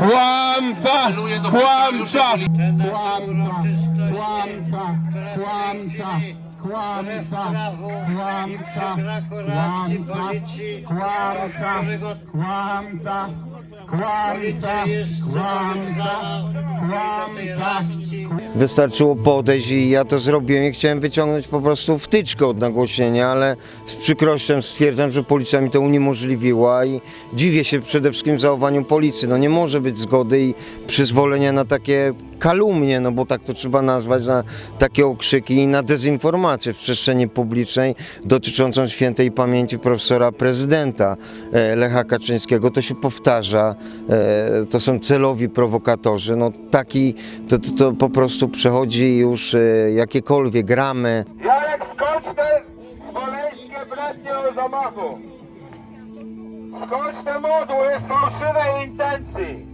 Kłamca! Kłamca! Kłamca, kłamca, kłamca, kłamca, kłamca, kłamca, kłamca, kłamca, kłamca, kłamca, tej kłamca. Wystarczyło podejść i ja to zrobiłem i chciałem wyciągnąć po prostu wtyczkę od nagłośnienia, ale z przykrością stwierdzam, że policja mi to uniemożliwiła i dziwię się przede wszystkim zachowaniu policji. No nie może być zgody i przyzwolenia na takie kalumnie, no bo tak to trzeba nazwać, na takie okrzyki i na dezinformację w przestrzeni publicznej dotyczącą świętej pamięci profesora prezydenta e, Lecha Kaczyńskiego. To się powtarza, e, to są celowi prowokatorzy. No taki, to, to, to po prostu przechodzi już e, jakiekolwiek ramy. Jarek skocz te smoleńskie brednie o zamachu! Skocz te modły z fałszywej intencji!